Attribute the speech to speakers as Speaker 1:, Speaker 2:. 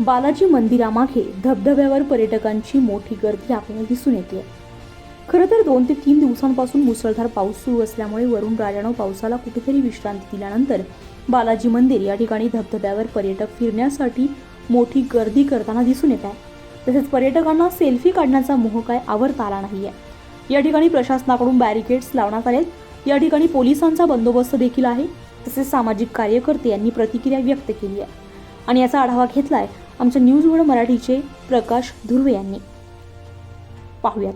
Speaker 1: बालाजी मंदिरामागे धबधब्यावर पर्यटकांची मोठी गर्दी आपल्याला दिसून येते. खरं तर दोन ते तीन दिवसांपासून मुसळधार पाऊस सुरू असल्यामुळे वरुण राजानं पावसाला कुठेतरी विश्रांती दिल्यानंतर बालाजी मंदिर या ठिकाणी धबधब्यावर पर्यटक फिरण्यासाठी मोठी गर्दी करताना दिसून येत आहे. तसेच पर्यटकांना सेल्फी काढण्याचा मोह काय आवरता आला नाही आहे या ठिकाणी प्रशासनाकडून बॅरिकेड्स लावण्यात आलेत. या ठिकाणी पोलिसांचा बंदोबस्त देखील आहे. तसेच सामाजिक कार्यकर्ते यांनी प्रतिक्रिया व्यक्त केली आहे. आणि याचा आढावा घेतलाय आमच्या न्यूज वन मराठीचे प्रकाश धुर्वे यांनी. पाहूयात.